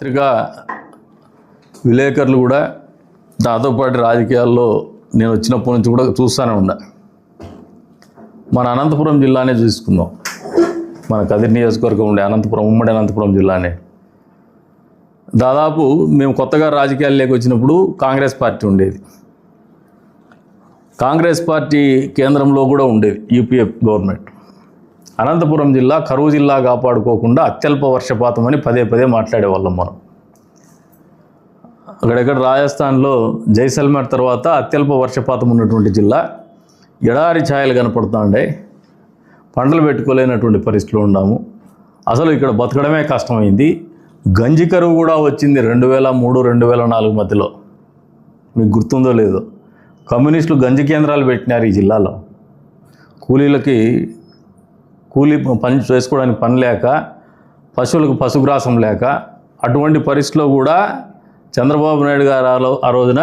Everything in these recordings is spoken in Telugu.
పత్రికా విలేకరులు కూడా నాతో పాటు రాజకీయాల్లో నేను వచ్చినప్పటి నుంచి కూడా చూస్తూనే ఉన్నా. మన అనంతపురం జిల్లానే చూసుకుందాం. మన కదిరి నియోజకవర్గం ఉండే అనంతపురం ఉమ్మడి అనంతపురం జిల్లానే. దాదాపు మేము కొత్తగా రాజకీయాల్లోకి వచ్చినప్పుడు కాంగ్రెస్ పార్టీ ఉండేది. కాంగ్రెస్ పార్టీ కేంద్రంలో కూడా ఉండేది యూపీఎఫ్ గవర్నమెంట్. అనంతపురం జిల్లా కరువు జిల్లా కాపాడుకోకుండా అత్యల్ప వర్షపాతం అని పదే పదే మాట్లాడేవాళ్ళం మనం. అక్కడెక్కడ రాజస్థాన్లో జైసల్మేర్ తర్వాత అత్యల్ప వర్షపాతం ఉన్నటువంటి జిల్లా ఎడారి ఛాయలు కనపడుతుండే పంటలు పెట్టుకోలేనటువంటి పరిస్థితిలో ఉన్నాము. అసలు ఇక్కడ బతకడమే కష్టమైంది. గంజి కరువు కూడా వచ్చింది రెండు వేల మూడు రెండు వేల నాలుగు మధ్యలో. మీకు గుర్తుందో లేదో. కమ్యూనిస్టులు గంజి కేంద్రాలు పెట్టినారు ఈ జిల్లాలో. కూలీలకి కూలీ పని చేసుకోవడానికి పని లేక పశువులకు పశుగ్రాసం లేక అటువంటి పరిస్థితిలో కూడా చంద్రబాబు నాయుడు గారు ఆ ఆ రోజున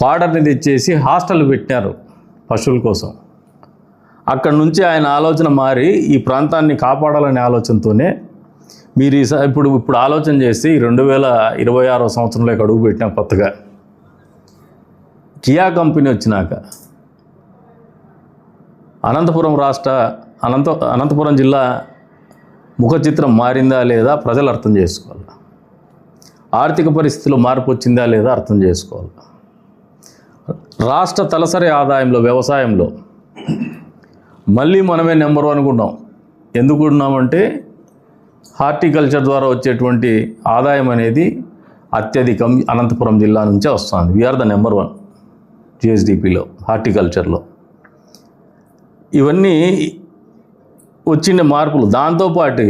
ఫాడర్ని తెచ్చేసి హాస్టల్ పెట్టినారు పశువుల కోసం. అక్కడ నుంచి ఆయన ఆలోచన మారి ఈ ప్రాంతాన్ని కాపాడాలనే ఆలోచనతోనే మీరు ఈ స- ఇప్పుడు ఇప్పుడు ఆలోచన చేసి రెండు వేల ఇరవై ఆరో సంవత్సరంలో అడుగు పెట్టినాం కొత్తగా. కియా కంపెనీ వచ్చినాక అనంతపురం రాష్ట్ర అనంత అనంతపురం జిల్లా ముఖ చిత్రం మారిందా లేదా ప్రజలు అర్థం చేసుకోవాలి? ఆర్థిక పరిస్థితిలో మార్పు వచ్చిందా లేదా అర్థం చేసుకోవాలి? రాష్ట్ర తలసరి ఆదాయంలో వ్యవసాయంలో మళ్ళీ మనమే నెంబర్ వన్ ఉన్నాం ఎందుకు ఉన్నామంటే హార్టికల్చర్ ద్వారా వచ్చేటువంటి ఆదాయం అనేది అత్యధికం అనంతపురం జిల్లా నుంచే వస్తుంది. వీఆర్ ద నెంబర్ వన్ జిఎస్డిపిలో హార్టికల్చర్లో. ఇవన్నీ వచ్చిన మార్పులు. దాంతోపాటు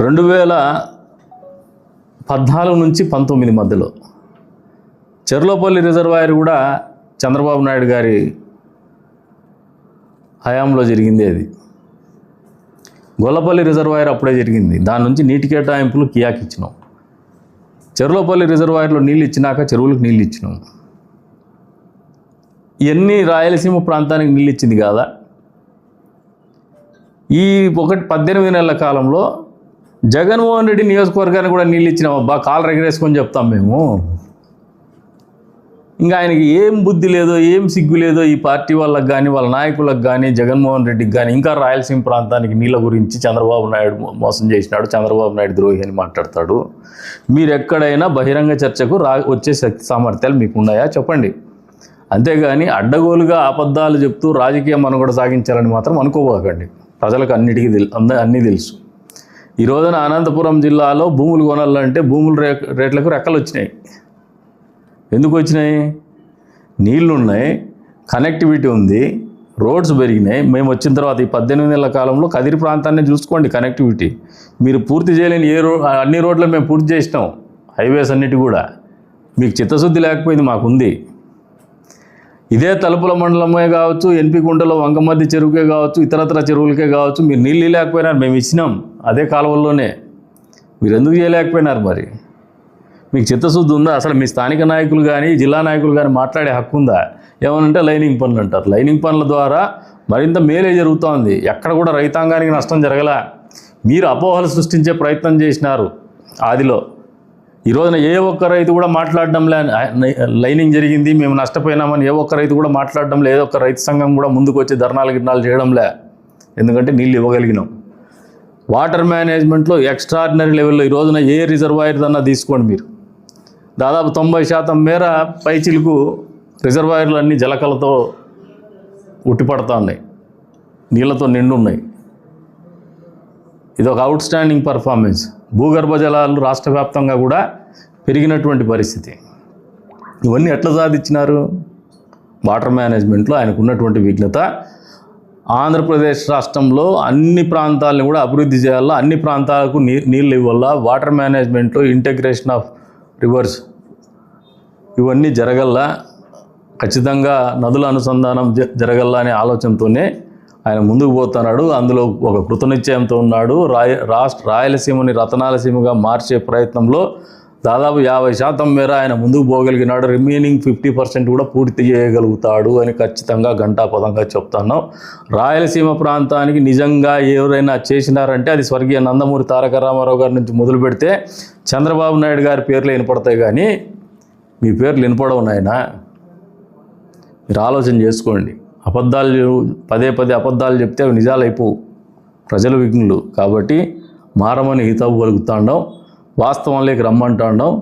రెండు వేల పద్నాలుగు నుంచి పంతొమ్మిది మధ్యలో చెర్లోపల్లి రిజర్వాయర్ కూడా చంద్రబాబు నాయుడు గారి హయాంలో జరిగింది అది. గొల్లపల్లి రిజర్వాయర్ అప్పుడే జరిగింది. దాని నుంచి నీటి కేటాయింపులు కియాకి ఇచ్చినాం. చెర్లోపల్లి రిజర్వాయర్లో నీళ్ళు ఇచ్చినాక చెరువులకు నీళ్ళు ఇచ్చినాం. ఇవన్నీ రాయలసీమ ప్రాంతానికి నీళ్ళు ఇచ్చింది కాదా? ఈ ఒకటి పద్దెనిమిది నెలల కాలంలో జగన్మోహన్ రెడ్డి నియోజకవర్గానికి కూడా నీళ్ళు ఇచ్చిన అబ్బా కాలు రగరేసుకొని చెప్తాం మేము. ఇంకా ఆయనకి ఏం బుద్ధి లేదో ఏం సిగ్గు లేదో ఈ పార్టీ వాళ్ళకి కానీ వాళ్ళ నాయకులకు కానీ జగన్మోహన్ రెడ్డికి కానీ ఇంకా రాయలసీమ ప్రాంతానికి నీళ్ళ గురించి చంద్రబాబు నాయుడు మోసం చేసినాడు చంద్రబాబు నాయుడు ద్రోహి అని మాట్లాడతాడు. మీరు ఎక్కడైనా బహిరంగ చర్చకు రా వచ్చే శక్తి సామర్థ్యాలు మీకు ఉన్నాయా చెప్పండి. అంతేగాని అడ్డగోలుగా అబద్ధాలు చెప్తూ రాజకీయం మనం కూడా సాగించాలని మాత్రం అనుకోబోకండి. ప్రజలకు అన్నిటికీ తెలు అంద అన్నీ తెలుసు. ఈ రోజున అనంతపురం జిల్లాలో భూములు కొనాలంటే భూముల రే రేట్లకు రెక్కలు వచ్చినాయి. ఎందుకు వచ్చినాయి? నీళ్ళు ఉన్నాయి కనెక్టివిటీ ఉంది రోడ్స్ పెరిగినాయి. మేము వచ్చిన తర్వాత ఈ పద్దెనిమిది నెలల కాలంలో కదిరి ప్రాంతాన్ని చూసుకోండి కనెక్టివిటీ మీరు పూర్తి చేయలేని ఏ రో అన్ని రోడ్లు మేము పూర్తి చేసినాం. హైవేస్ అన్నిటి కూడా. మీకు చిత్తశుద్ధి లేకపోయింది మాకుంది. ఇదే తలుపుల మండలమే కావచ్చు ఎన్పి గుంటలో వంకమద్ది చెరువుకే కావచ్చు ఇతరత్ర చెరువులకే కావచ్చు మీరు నీళ్ళు లేకపోయినారు మేము ఇచ్చినాం. అదే కాలువల్లోనే. మీరు ఎందుకు చేయలేకపోయినారు మరి? మీకు చిత్తశుద్ధి ఉందా? అసలు మీ స్థానిక నాయకులు కానీ జిల్లా నాయకులు కానీ మాట్లాడే హక్కు ఉందా? ఏమనంటే లైనింగ్ పనులు అంటారు. లైనింగ్ పనుల ద్వారా మరింత మేలే జరుగుతోంది. ఎక్కడ కూడా రైతాంగానికి నష్టం జరగలా. మీరు అపోహలు సృష్టించే ప్రయత్నం చేసినారు ఆదిలో. ఈ రోజున ఏ ఒక్క రైతు కూడా మాట్లాడడం లే లైనింగ్ జరిగింది మేము నష్టపోయినామని ఏ ఒక్క రైతు కూడా మాట్లాడడం లేదు ఏ ఒక్క రైతు సంఘం కూడా ముందుకు వచ్చి ధర్నాలు గిర్నాలు చేయడంలే ఎందుకంటే నీళ్ళు ఇవ్వగలిగినాం. వాటర్ మేనేజ్మెంట్లో ఎక్స్ట్రాడినరీ లెవెల్లో ఈ రోజున ఏ రిజర్వాయర్ దన్నా తీసుకోండి మీరు. దాదాపు తొంభై శాతం మేర పైచిలకు రిజర్వాయర్లు అన్నీ జలకలతో ఉట్టిపడతా ఉన్నాయి. నీళ్ళతో నిండు ఉన్నాయి. ఇది ఒక అవుట్ స్టాండింగ్ పర్ఫార్మెన్స్ భూగర్భ జలాలు రాష్ట్ర వ్యాప్తంగా కూడా పెరిగినటువంటి పరిస్థితి. ఇవన్నీ ఎట్లా సాధించినారు? వాటర్ మేనేజ్మెంట్లో ఆయనకు ఉన్నటువంటి విఘ్నత. ఆంధ్రప్రదేశ్ రాష్ట్రంలో అన్ని ప్రాంతాలను కూడా అభివృద్ధి చేయాలా అన్ని ప్రాంతాలకు నీ నీళ్ళు ఇవ్వాలా వాటర్ మేనేజ్మెంట్లో ఇంటగ్రేషన్ ఆఫ్ రివర్స్ ఇవన్నీ జరగల్లా ఖచ్చితంగా నదుల అనుసంధానం జ- జరగల్లా అనే ఆలోచనతోనే ఆయన ముందుకు పోతున్నాడు. అందులో ఒక కృతనిశ్చయంతో ఉన్నాడు. రాయ రాష్ట్ర రాయలసీమని రతనాలసీమగా మార్చే ప్రయత్నంలో దాదాపు యాభై శాతం మేర ఆయన ముందుకు పోగలిగినాడు. రిమైనింగ్ ఫిఫ్టీ పర్సెంట్ కూడా పూర్తి చేయగలుగుతాడు అని ఖచ్చితంగా ఘంటాపదంగా చెప్తున్నాం. రాయలసీమ ప్రాంతానికి నిజంగా ఎవరైనా చేసినారంటే అది స్వర్గీయ నందమూరి తారక రామారావు గారి నుంచి మొదలు పెడితే చంద్రబాబు నాయుడు గారి పేర్లు వినపడతాయి కానీ మీ పేర్లు వినపడవు నాయన. మీరు ఆలోచన చేసుకోండి. అబద్ధాలు పదే పదే అబద్ధాలు చెప్తే అవి నిజాలైపోవు. ప్రజలు విఘ్నులు కాబట్టి మారమని హితవు పలుకుతాండం. వాస్తవంలోకి రమ్మంటున్నాం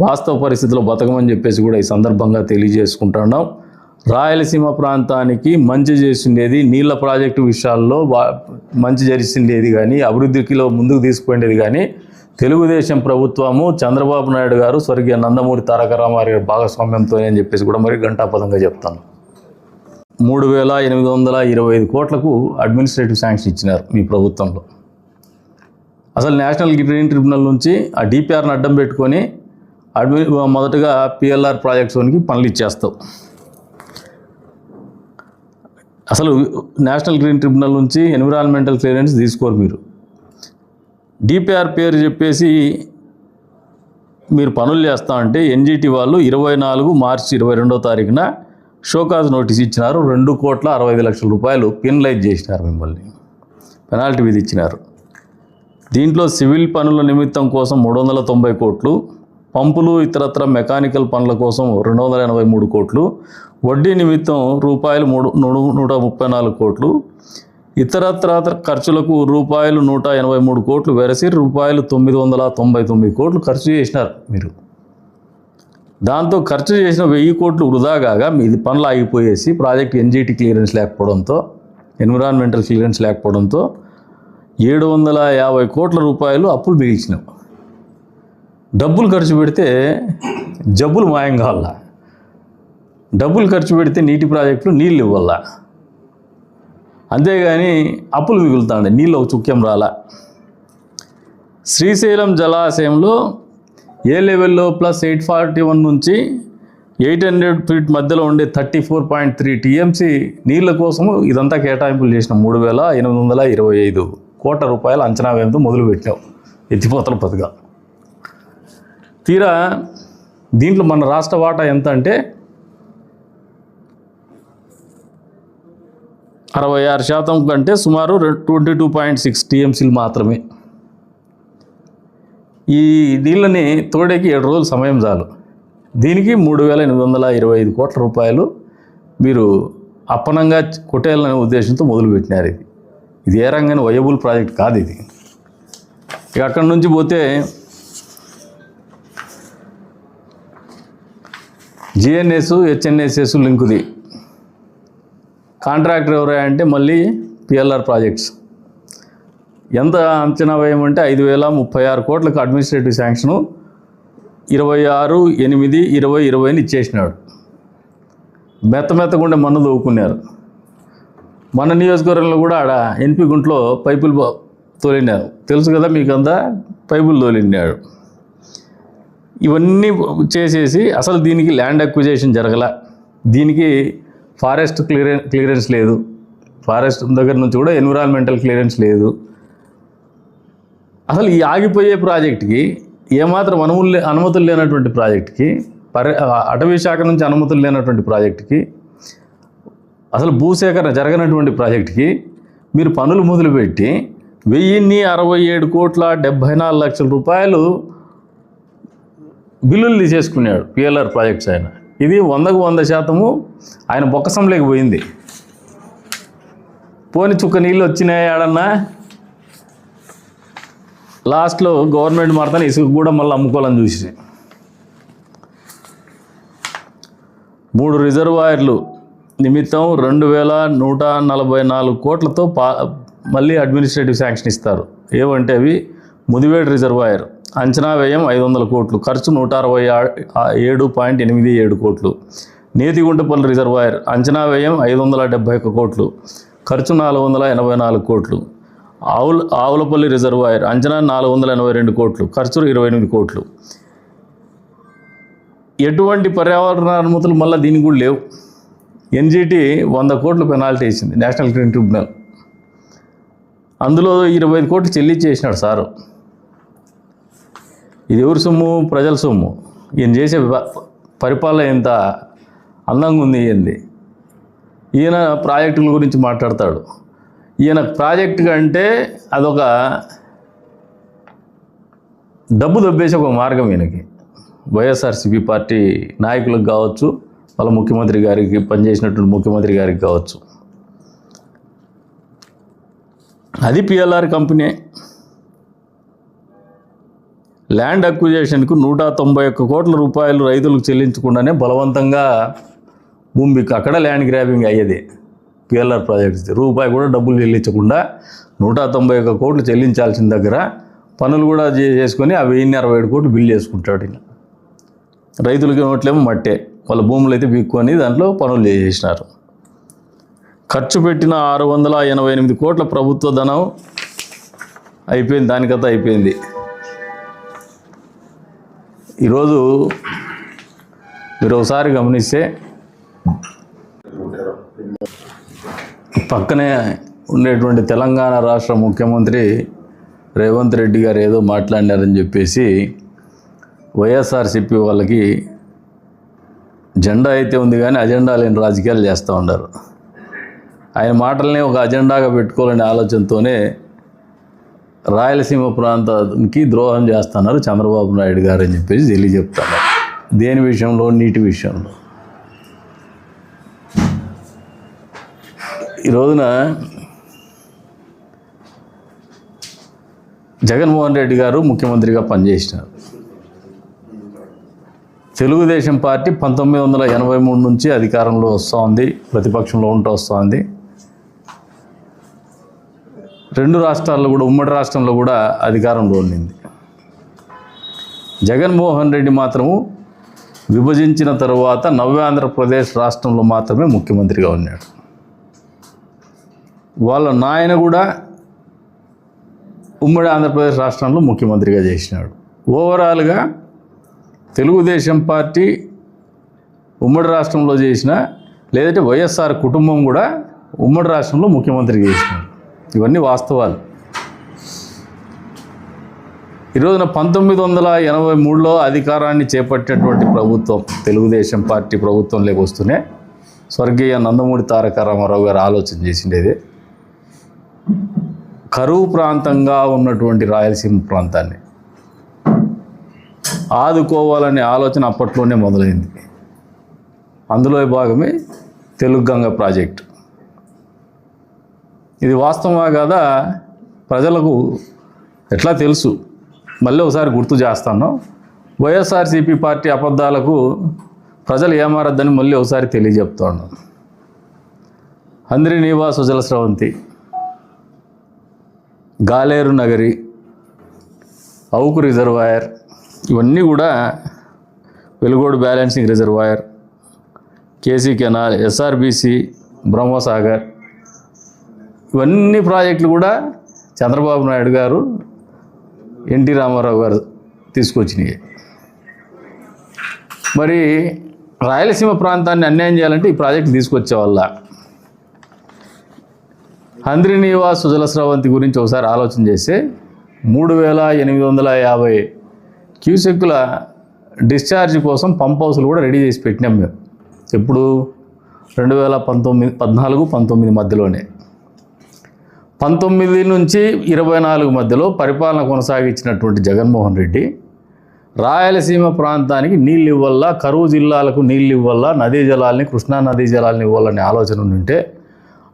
వాస్తవ పరిస్థితిలో బతకమని చెప్పేసి కూడా ఈ సందర్భంగా తెలియజేసుకుంటున్నాం రాయలసీమ ప్రాంతానికి మంచి చేసిండేది నీళ్ళ ప్రాజెక్టు విషయాల్లో వా- మంచి జరిసిండేది కానీ అభివృద్ధికిలో ముందుకు తీసుకుపోయిండేది కానీ తెలుగుదేశం ప్రభుత్వము చంద్రబాబు నాయుడు గారు స్వర్గీయ నందమూరి తారక రామారావు గారి భాగస్వామ్యంతో అని చెప్పేసి కూడా మరి గంటాపదంగా చెప్తాను. మూడు వేల ఎనిమిది వందల ఇరవై ఐదు కోట్లకు అడ్మినిస్ట్రేటివ్ శాంక్షన్ ఇచ్చినారు మీ ప్రభుత్వంలో. అసలు నేషనల్ గ్రీన్ ట్రిబ్యునల్ నుంచి ఆ డిపిఆర్ని అడ్డం పెట్టుకొని అడ్మి మొదటగా పిఎల్ఆర్ ప్రాజెక్ట్స్ వన్కి పనులు ఇచ్చేస్తావు. అసలు నేషనల్ గ్రీన్ ట్రిబ్యునల్ నుంచి ఎన్విరాన్మెంటల్ క్లియరెన్స్ తీసుకోరు మీరు. డిపిఆర్ పేరు చెప్పేసి మీరు పనులు చేస్తా అంటే ఎన్జిటి వాళ్ళు ఇరవై నాలుగు మార్చి ఇరవై రెండో తారీఖున షోకాజ్ నోటీస్ ఇచ్చినారు. రెండు కోట్ల అరవై ఐదు లక్షల రూపాయలు పెనలైజ్ చేసినారు మిమ్మల్ని. పెనాల్టీ విధించినారు దీంట్లో సివిల్ పనుల నిమిత్తం కోసం మూడు వందల తొంభై కోట్లు పంపులు ఇతరత్ర మెకానికల్ పనుల కోసం రెండు వందల ఎనభై మూడు కోట్లు వడ్డీ నిమిత్తం రూపాయలు మూడు నూడు- నూట ముప్పై నాలుగు కోట్లు ఇతరత్ర ఖర్చులకు రూపాయలు నూట ఎనభై మూడు కోట్లు వెరసి రూపాయలు తొమ్మిది వందల తొంభై తొమ్మిది కోట్లు ఖర్చు చేసినారు మీరు. దాంతో ఖర్చు చేసిన వెయ్యి కోట్లు వృధా కాగా మీది పనులు ఆగిపోయేసి ప్రాజెక్ట్ ఎన్జీటీ క్లియరెన్స్ లేకపోవడంతో ఎన్విరాన్మెంటల్ క్లియరెన్స్ లేకపోవడంతో ఏడు వందల యాభై కోట్ల రూపాయలు అప్పులు మిగిల్చినాం. డబ్బులు ఖర్చు పెడితే జబ్బులు మాయం కావాల? డబ్బులు ఖర్చు పెడితే నీటి ప్రాజెక్టులు నీళ్ళు ఇవ్వాల? అంతేగాని అప్పులు మిగులుతాండి నీళ్ళు ఒక చుక్యం రాలా? శ్రీశైలం జలాశయంలో ఏ లెవెల్లో ప్లస్ ఎయిట్ ఫార్టీ వన్ నుంచి ఎయిట్ హండ్రెడ్ ఫీట్ మధ్యలో ఉండే thirty four point three TMC నీళ్ళ కోసము ఇదంతా కేటాయింపులు చేసిన. మూడు వేల ఎనిమిది వందల ఇరవై ఐదు. కోట రూపాయల అంచనా వ్యయంతో మొదలుపెట్టాం ఎత్తిపోతల పథకం తీరా దీంట్లో మన రాష్ట్ర వాటా ఎంత అంటే అరవై ఆరు శాతం కంటే సుమారు ట్వంటీ టూ పాయింట్ సిక్స్ టీఎంసీలు మాత్రమే. ఈ నీళ్ళని తోడేకి ఏడు రోజులు సమయం చాలు. దీనికి మూడు వేల ఎనిమిది వందల ఇరవై ఐదు కోట్ల రూపాయలు మీరు అప్పనంగా కొట్టేయాలనే ఉద్దేశంతో మొదలుపెట్టినారు ఇది. ఇది ఏ రంగానే వయబుల్ ప్రాజెక్ట్ కాదు ఇది. ఇక అక్కడి నుంచి పోతే జిఎన్ఎస్ హెచ్ఎన్ఎస్ఎస్ లింకుది కాంట్రాక్టర్ ఎవరా అంటే మళ్ళీ పిఎల్ఆర్ ప్రాజెక్ట్స్ ఎంత అంచనా వేయమంటే ఐదు వేల ముప్పై ఆరు కోట్లకు అడ్మినిస్ట్రేటివ్ శాంక్షను ఇరవై ఆరు ఎనిమిది ఇరవై ఇరవైని ఇచ్చేసినాడు. మెత్త మెత్తగుండే మన్ను దవ్వుకున్నారు మన నియోజకవర్గంలో కూడా ఆడ ఎన్పి గుంట్లో పైపులు తోలినారు. తెలుసు కదా మీకు అంతా పైపులు తోలినాడు ఇవన్నీ చేసేసి అసలు దీనికి ల్యాండ్ అక్విజేషన్ జరగల. దీనికి ఫారెస్ట్ క్లియరెన్ క్లియరెన్స్ లేదు. ఫారెస్ట్ దగ్గర నుంచి కూడా ఎన్విరాన్మెంటల్ క్లియరెన్స్ లేదు. అసలు ఈ ఆగిపోయే ప్రాజెక్ట్కి ఏమాత్రం అనుమతులు అనుమతులు లేనటువంటి ప్రాజెక్ట్కి పర్య అటవీ శాఖ నుంచి అనుమతులు లేనటువంటి ప్రాజెక్ట్కి అసలు భూసేకరణ జరగనటువంటి ప్రాజెక్ట్కి మీరు పనులు మొదలుపెట్టి వెయ్యిన్ని అరవై ఏడు కోట్ల డెబ్భై నాలుగు లక్షల రూపాయలు బిల్లులు తీసేసుకున్నాడు పిఎల్ఆర్ ప్రాజెక్ట్స్ ఆయన. ఇది వందకు వంద శాతము ఆయన బొక్కసంలోకి పోయింది. పోని చుక్క నీళ్ళు వచ్చినాయి ఆడన్నా లాస్ట్లో గవర్నమెంట్ మాత్రం ఇసుక కూడా మళ్ళీ అమ్ముకోవాలని చూసి మూడు రిజర్వాయర్లు నిమిత్తం రెండు వేల నూట నలభై నాలుగు కోట్లతో పా మళ్ళీ అడ్మినిస్ట్రేటివ్ శాంక్షన్ ఇస్తారు. ఏవంటే అవి ముదివేడు రిజర్వాయర్. అంచనా వ్యయం ఐదు వందల కోట్లు ఖర్చు నూట అరవై ఏడు పాయింట్ ఎనిమిది ఏడు కోట్లు. నేతిగుంటపల్లి రిజర్వాయర్ అంచనా వ్యయం ఐదు వందల డెబ్బై ఒక్క కోట్లు ఖర్చు నాలుగు వందల ఎనభై నాలుగు కోట్లు. ఆవుల ఆవులపల్లి రిజర్వాయర్ అంచనా నాలుగు వందల ఎనభై రెండు కోట్లు ఖర్చు ఇరవై ఎనిమిది కోట్లు. ఎటువంటి పర్యావరణ అనుమతులు మళ్ళీ దీనికి కూడా లేవు. ఎన్జిటి వంద కోట్లు పెనాల్టీ ఇచ్చింది నేషనల్ గ్రీన్ ట్రిబ్యునల్. అందులో ఇరవై ఐదు కోట్లు చెల్లించేసినాడు సారు. ఇది ఎవరి సొమ్ము? ప్రజల సొమ్ము. ఈయన చేసే పరిపాలన ఎంత అందంగా ఉంది ఏంది? ఈయన ప్రాజెక్టుల గురించి మాట్లాడతాడు. ఈయన ప్రాజెక్టు అంటే అదొక డబ్బు దబ్బేసే ఒక మార్గం ఈయనకి. వైఎస్ఆర్సీపీ పార్టీ నాయకులకు కావచ్చు వాళ్ళ ముఖ్యమంత్రి గారికి పనిచేసినటువంటి ముఖ్యమంత్రి గారికి కావచ్చు. అది పిఎల్ఆర్ కంపెనీ. ల్యాండ్ అక్విజేషన్కు నూట తొంభై ఒక్క కోట్ల రూపాయలు రైతులకు చెల్లించకుండానే బలవంతంగా భూమికి అక్కడ ల్యాండ్ గ్రాబింగ్ అయ్యేది పిఎల్ఆర్ ప్రాజెక్ట్స్. రూపాయి కూడా డబ్బులు చెల్లించకుండా నూట తొంభై ఒక్క కోట్లు చెల్లించాల్సిన దగ్గర పనులు కూడా చేసుకొని ఆ వెయ్యిన్ని అరవై ఏడు కోట్లు బిల్ చేసుకుంటాడు రైతులకి నోట్లేమో మట్టే. వాళ్ళ భూములు అయితే బిక్కుని దాంట్లో పనులు చేసేసినారు. ఖర్చు పెట్టిన ఆరు వందల ఎనభై ఎనిమిది కోట్ల ప్రభుత్వ ధనం అయిపోయింది దానికత అయిపోయింది. ఈరోజు మీరు ఒకసారి గమనిస్తే పక్కనే ఉండేటువంటి తెలంగాణ రాష్ట్ర ముఖ్యమంత్రి రేవంత్ రెడ్డి గారు ఏదో మాట్లాడినారని చెప్పేసి వైఎస్ఆర్సిపి వాళ్ళకి జెండా అయితే ఉంది కానీ అజెండా లేని రాజకీయాలు చేస్తూ ఉన్నారు. ఆయన మాటల్ని ఒక అజెండాగా పెట్టుకోవాలనే ఆలోచనతోనే రాయలసీమ ప్రాంతానికి ద్రోహం చేస్తున్నారు చంద్రబాబు నాయుడు గారు అని చెప్పేసి తెలియజెప్తాను దేని విషయంలో? నీటి విషయంలో. ఈ రోజున జగన్మోహన్ రెడ్డి గారు ముఖ్యమంత్రిగా పనిచేసినారు. తెలుగుదేశం పార్టీ పంతొమ్మిది వందల ఎనభై మూడు నుంచి అధికారంలో వస్తోంది ప్రతిపక్షంలో ఉంటూ వస్తోంది రెండు రాష్ట్రాల్లో కూడా ఉమ్మడి రాష్ట్రంలో కూడా అధికారంలో ఉండింది. జగన్మోహన్ రెడ్డి మాత్రము విభజించిన తరువాత నవ్యాంధ్రప్రదేశ్ రాష్ట్రంలో మాత్రమే ముఖ్యమంత్రిగా ఉన్నాడు. వాళ్ళ నాయన కూడా ఉమ్మడి ఆంధ్రప్రదేశ్ రాష్ట్రంలో ముఖ్యమంత్రిగా చేసినాడు. ఓవరాల్గా తెలుగుదేశం పార్టీ ఉమ్మడి రాష్ట్రంలో చేసిన లేదంటే వైఎస్ఆర్ కుటుంబం కూడా ఉమ్మడి రాష్ట్రంలో ముఖ్యమంత్రి చేసిన. ఇవన్నీ వాస్తవాలు. ఈరోజున పంతొమ్మిది వందల ఎనభై మూడులో అధికారాన్ని చేపట్టినటువంటి ప్రభుత్వం తెలుగుదేశం పార్టీ ప్రభుత్వంలోకి వస్తూనే స్వర్గీయ నందమూరి తారక రామారావు గారు ఆలోచన చేసిండేది. కరువు ప్రాంతంగా ఉన్నటువంటి రాయలసీమ ప్రాంతాన్ని ఆదుకోవాలనే ఆలోచన అప్పట్లోనే మొదలైంది. అందులో భాగమే తెలుగు గంగ ప్రాజెక్ట్. ఇది వాస్తవమా కాదా? ప్రజలకు ఎట్లా తెలుసు? మళ్ళీ ఒకసారి గుర్తు చేస్తాను. వైఎస్ఆర్సీపీ పార్టీ అబద్ధాలకు ప్రజలు ఏమారద్దని మళ్ళీ ఒకసారి తెలియజెప్తాను. అందరి నివాస సుజల స్రవంతి గాలేరు నగరి అవుకు రిజర్వాయర్ ఇవన్నీ కూడా Veligodu balancing reservoir KC canal SRBC Brahmasagar. ఇవన్నీ ప్రాజెక్టులు కూడా చంద్రబాబు నాయుడు గారు ఎన్టీ రామారావు గారు తీసుకొచ్చినాయి. మరి రాయలసీమ ప్రాంతాన్ని అన్యాయం చేయాలంటే ఈ ప్రాజెక్టు తీసుకొచ్చే వల్ల హంద్రి నివాస్ సుజల స్రవంతి గురించి ఒకసారి ఆలోచన చేస్తే మూడు వేల ఎనిమిది వందల యాభై క్యూసెక్కుల డిశ్చార్జ్ కోసం పంప్ హౌస్లు కూడా రెడీ చేసి పెట్టినాం మేము. ఎప్పుడు? రెండు వేల పంతొమ్మిది పద్నాలుగు పంతొమ్మిది మధ్యలోనే. పంతొమ్మిది నుంచి ఇరవై నాలుగు మధ్యలో పరిపాలన కొనసాగించినటువంటి జగన్మోహన్ రెడ్డి రాయలసీమ ప్రాంతానికి నీళ్ళు ఇవ్వాలా కరువు జిల్లాలకు నీళ్ళు ఇవ్వాలా నదీ జలాల్ని కృష్ణా నదీ జలాల్ని ఇవ్వాలనే ఆలోచన ఉంటే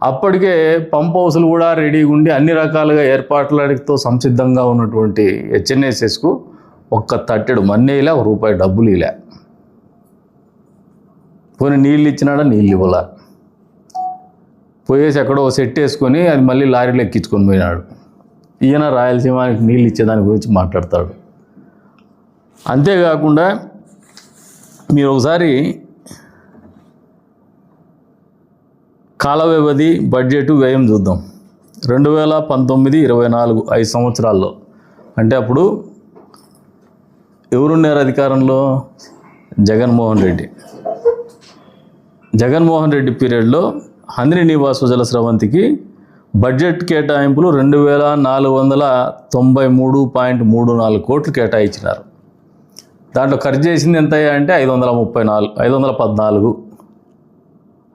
అప్పటికే పంప్ హౌస్లు కూడా రెడీగా ఉండి అన్ని రకాలుగా ఏర్పాట్లతో సంసిద్ధంగా ఉన్నటువంటి హెచ్ఎన్ఎస్ఎస్కు ఒక్క తట్టెడు మన్నేలా ఒక రూపాయి డబ్బులు ఇలా. పోనీ నీళ్ళు ఇచ్చినాడా? నీళ్ళు ఇవ్వాల. పోయేసి ఎక్కడో సెట్ వేసుకొని అది మళ్ళీ లారీలో ఎక్కించుకొని పోయినాడు. ఈయన రాయలసీమకి నీళ్ళు ఇచ్చేదాని గురించి మాట్లాడతాడు. అంతేకాకుండా మీరు ఒకసారి కాల వ్యవధి బడ్జెట్ వ్యయం చూద్దాం. రెండు వేల పంతొమ్మిది ఇరవై నాలుగు ఐదు సంవత్సరాల్లో. అంటే అప్పుడు ఎవరున్నారు అధికారంలో? జగన్మోహన్ రెడ్డి. జగన్మోహన్ రెడ్డి పీరియడ్లో హంద్రి నివాసు జల స్రవంతికి బడ్జెట్ కేటాయింపులు రెండు వేల నాలుగు వందల తొంభై మూడు పాయింట్ మూడు నాలుగు కోట్లు కేటాయించినారు. దాంట్లో ఖర్చు చేసింది ఎంత అంటే ఐదు వందల ముప్పై నాలుగు ఐదు వందల పద్నాలుగు.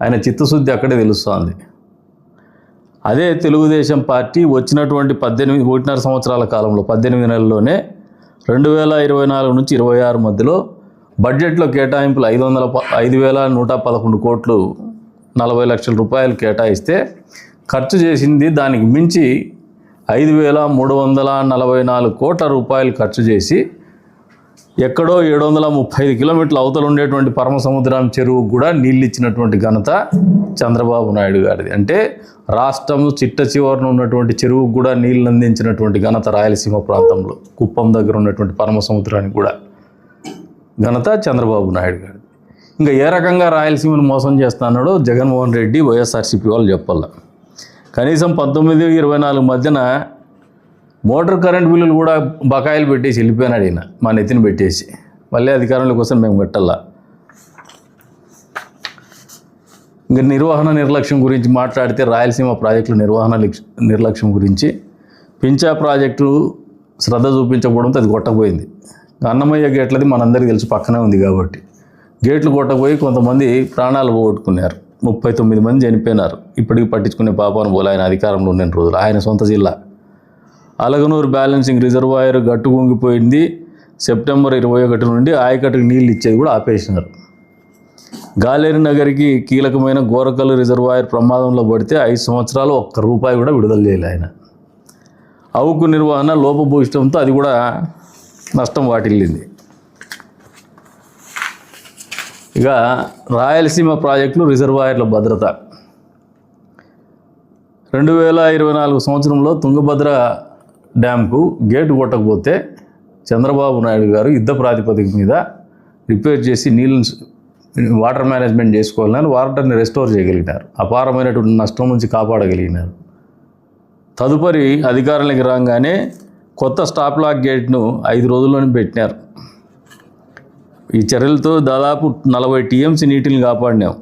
ఆయన చిత్తశుద్ధి అక్కడే తెలుస్తోంది. అదే తెలుగుదేశం పార్టీ వచ్చినటువంటి పద్దెనిమిది ఒకటిన్నర సంవత్సరాల కాలంలో పద్దెనిమిది నెలల్లోనే రెండు వేల ఇరవై నాలుగు నుంచి ఇరవై ఆరు మధ్యలో బడ్జెట్లో కేటాయింపులు ఐదు వందల ఐదు వేల నూట పదకొండు కోట్లు నలభై లక్షల రూపాయలు కేటాయిస్తే ఖర్చు చేసింది దానికి మించి ఐదు వేల మూడు వందల నలభై నాలుగు కోట్ల రూపాయలు ఖర్చు చేసి ఎక్కడో ఏడు వందల ముప్పై ఐదు కిలోమీటర్ల అవతల ఉండేటువంటి పరమ సముద్రం చెరువుకు కూడా నీళ్ళు ఇచ్చినటువంటి ఘనత చంద్రబాబు నాయుడు గారిది. అంటే రాష్ట్రం చిట్ట చివరన ఉన్నటువంటి చెరువుకు కూడా నీళ్ళు అందించినటువంటి ఘనత రాయలసీమ ప్రాంతంలో కుప్పం దగ్గర ఉన్నటువంటి పరమ సముద్రానికి కూడా ఘనత చంద్రబాబు నాయుడు గారిది. ఇంకా ఏ రకంగా రాయలసీమను మోసం చేస్తున్నాడో జగన్మోహన్ రెడ్డి వైఎస్ఆర్సీపీ వాళ్ళు చెప్పాల. కనీసం పంతొమ్మిది ఇరవై నాలుగు మధ్యన మోటార్ కరెంట్ బిల్లులు కూడా బకాయిలు పెట్టేసి వెళ్ళిపోయినాడు ఈయన మా నెత్తిన పెట్టేసి. మళ్ళీ అధికారుల కోసం మేము కట్టాలా. ఇంకా నిర్వహణ నిర్లక్ష్యం గురించి మాట్లాడితే రాయలసీమ ప్రాజెక్టుల నిర్వహణ నిర్లక్ష్యం గురించి పించా ప్రాజెక్టు శ్రద్ధ చూపించకపోవడంతో అది కొట్టకపోయింది అన్నమయ్య గేట్లది మనందరికీ తెలుసు పక్కనే ఉంది కాబట్టి. గేట్లు కొట్టకపోయి కొంతమంది ప్రాణాలు పోగొట్టుకున్నారు. ముప్పై తొమ్మిది మంది చనిపోయినారు. ఇప్పటికి పట్టించుకునే పాపాను పోలే ఆయన అధికారంలో ఉన్న రోజులు. ఆయన సొంత జిల్లా. అలగనూరు బ్యాలెన్సింగ్ రిజర్వాయర్ గట్టు కుంగిపోయింది సెప్టెంబర్ ఇరవై ఒకటి నుండి ఆయకట్టుకు నీళ్ళు ఇచ్చేది కూడా ఆపేసినారు. గాలేరు నగర్కి కీలకమైన గోరకల్లు రిజర్వాయర్ ప్రమాదంలో పడితే ఐదు సంవత్సరాలు ఒక్క రూపాయి కూడా విడుదల చేయలే ఆయన. అవుకు నిర్వహణ లోపభూయిష్టంతో అది కూడా నష్టం వాటిల్లింది. ఇక రాయలసీమ ప్రాజెక్టులు రిజర్వాయర్ల భద్రత. రెండు వేల ఇరవై నాలుగు సంవత్సరంలో తుంగభద్ర డ్యామ్కు గేటు కొట్టకపోతే చంద్రబాబు నాయుడు గారు యుద్ధ ప్రాతిపదిక మీద రిపేర్ చేసి నీళ్ళని వాటర్ మేనేజ్మెంట్ చేసుకోవాలని వాటర్ని రెస్టోర్ చేయగలిగినారు. అపారమైనటువంటి నష్టం నుంచి కాపాడగలిగినారు. తదుపరి అధికారులకి రాగానే కొత్త స్టాప్ లాక్ గేట్ను ఐదు రోజుల్లోనే పెట్టినారు. ఈ చర్యలతో దాదాపు నలభై టీఎంసీ నీటిని కాపాడినాం.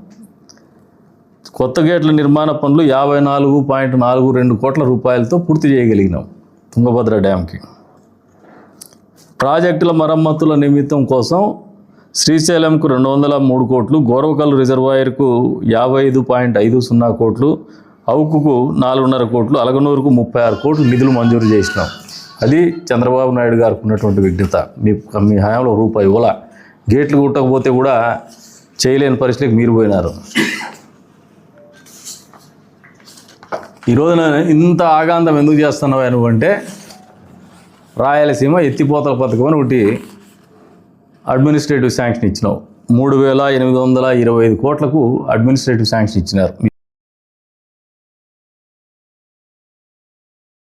కొత్త గేట్ల నిర్మాణ పనులు యాభై నాలుగు పాయింట్ నాలుగు రెండు కోట్ల రూపాయలతో పూర్తి చేయగలిగినాం. తుంగభద్ర డ్యాంకి ప్రాజెక్టుల మరమ్మతుల నిమిత్తం కోసం శ్రీశైలంకు రెండు వందల మూడు కోట్లు గోరవకల్ రిజర్వాయర్కు యాభై ఐదు పాయింట్ ఐదు సున్నా కోట్లు అవుకుకు నాలుగున్నర కోట్లు అలగనూరుకు ముప్పై ఆరు కోట్లు నిధులు మంజూరు చేసినాం. అది చంద్రబాబు నాయుడు గారికి ఉన్నటువంటి విఘ్నత. మీ మీ హయాంలో రూపాయి ఇవ్వాల. గేట్లు కుట్టకపోతే కూడా చేయలేని పరిస్థితికి మీరు పోయినారు. ఈ రోజున ఇంత ఆగాంతం ఎందుకు చేస్తున్నావు నువ్వు అంటే రాయలసీమ ఎత్తిపోతల పథకం అని ఒకటి అడ్మినిస్ట్రేటివ్ శాంక్షన్ ఇచ్చినావు. మూడు వేల ఎనిమిది వందల ఇరవై ఐదు కోట్లకు అడ్మినిస్ట్రేటివ్ శాంక్షన్ ఇచ్చినారు.